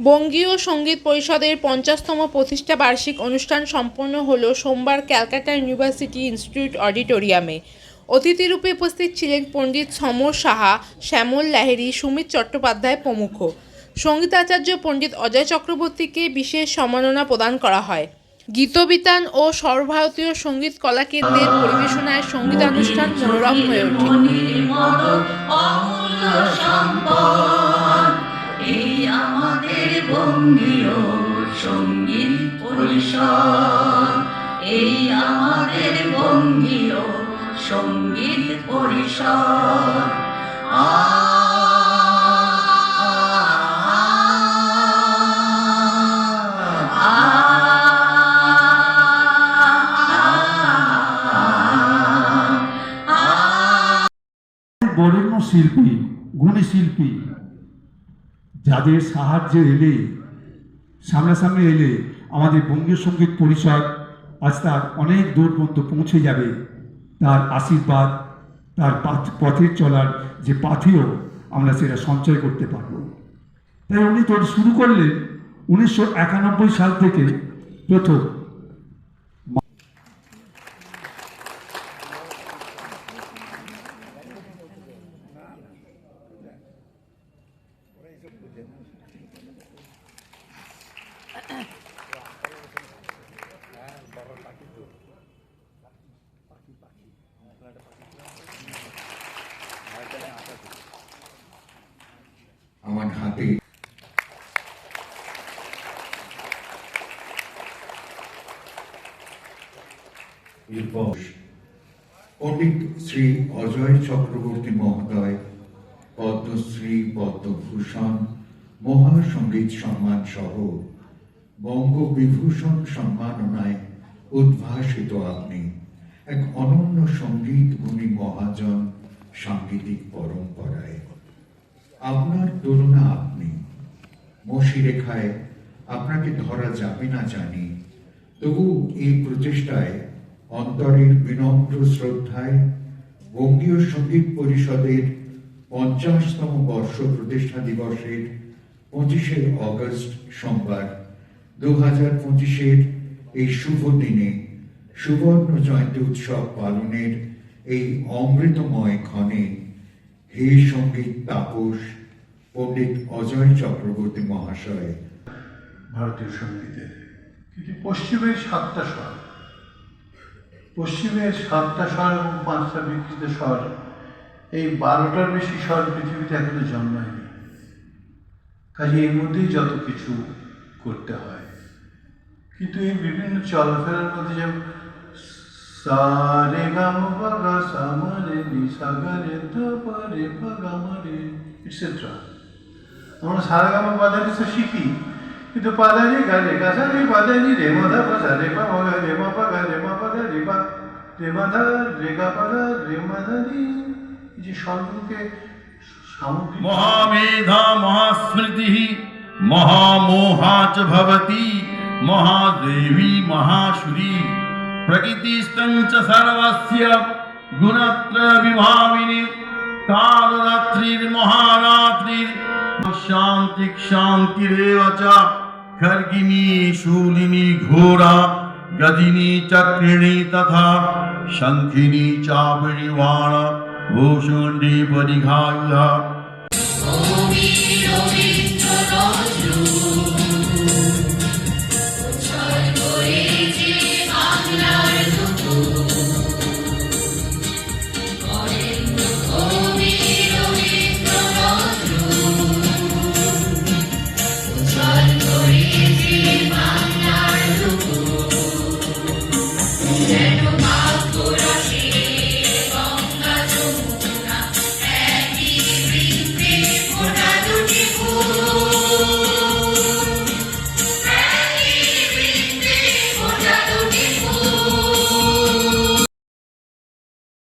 বঙ্গীয় সংগীত পরিষদের পঞ্চাশতম প্রতিষ্ঠা বার্ষিক অনুষ্ঠান সম্পন্ন হল সোমবার ক্যালকাটা ইউনিভার্সিটি ইনস্টিটিউট অডিটোরিয়ামে। অতিথিরূপে উপস্থিত ছিলেন পণ্ডিত সমর সাহা, শ্যামল লাহিড়ী, সুমিত চট্টোপাধ্যায় প্রমুখ। সঙ্গীতাচার্য পণ্ডিত অজয় চক্রবর্তীকে বিশেষ সম্মাননা প্রদান করা হয়। গীতবিতান ও সর্বভারতীয় সংগীত কলা কেন্দ্রের পরিবেশনায় সঙ্গীতানুষ্ঠান মনোরম হয়ে ওঠে। বঙ্গীয় সংগীত পরিষদ। এই আমাদের বঙ্গীয় সংগীত বরেণ্য শিল্পী গুণী শিল্পী যাদের সাহায্যে এলে, সামনাসামনি এলে আমাদের বঙ্গীয় সংগীত পরিষদ আজ তার অনেক দূর পর্যন্ত পৌঁছে যাবে। তার আশীর্বাদ, তার পথের চলার যে পাথেও আমরা সেটা সঞ্চয় করতে পারব। তাই উনি তো শুরু করলেন উনিশশো একানব্বই সাল থেকে প্রথম আমার হাতে এরপর পণ্ডিত শ্রী অজয় চক্রবর্তী মহোদয়, পদ্মশ্রী পদ্মভূষণ মহাসঙ্গীত সম্মান সহ বঙ্গবিভূষণ সম্মাননায় উদ্ভাসিত আপনি এক অনন্য সংগীত গুণী মহাজন সাংগীতিক পরম্পরায়। আপনার তুলনা আপনি। মসি রেখায়, আপনাকে ধরা যাবে না জানি। তবু এই প্রচেষ্টায়, অন্তরের বিনম্র শ্রদ্ধায়, বঙ্গীয় সংগীত পরিষদের পঞ্চাশতম বর্ষ প্রতিষ্ঠা দিবসের পঁচিশে অগস্ট সোমবার দু হাজার পঁচিশের এই শুভ দিনে সুবর্ণ জয়ন্তী উৎসব পালনের এই অমৃতময় ক্ষণে হে সংগীত তাপস, পণ্ডিত অজয় চক্রবর্তী মহাশয়। ভারতীয় সঙ্গীতের কিন্তু পশ্চিমের সাতটা স্বর। পশ্চিমের সাতটা স্বর এবং পাঁচটা বিকৃত স্বর, এই বারোটার বেশি স্বর পৃথিবীতে এখনও জন্মায়নি। কাজে এর মধ্যেই যত কিছু করতে হয়। কিন্তু এই বিভিন্ন চলাফেরার মধ্যে যেমন సారి గమ పగ సమరి సగరి పరి పగమరి ইটসেট্রা আমরা সারা গামা পাদারি তো শিখি কিন্তু পাদারি গালে গাছা রে পাদারি রে মাধা পাশা রে পা মগা রে মা পাগা রে মা পাগা রে পা রে মাধা রে গা পাগা রে মাধা রি যে স্বর্গকে সামগ্রিক মহামেধা মহাস্মৃতি মহামোহা চ ভবতি মহাদেবী মহাসুরী প্রকৃতিশ্চঞ্চ সর্বস্য গুণত্র বিভাবিনী কালরাত্রির মহারাত্রির শান্তি শান্তিরেব চ খর্গিনী শূলিনী ঘোরা গদিনী চক্রিণী তথা শঙ্খিনী চাপিণী বাণ ভূষুণ্ডী পরিঘায়ুধা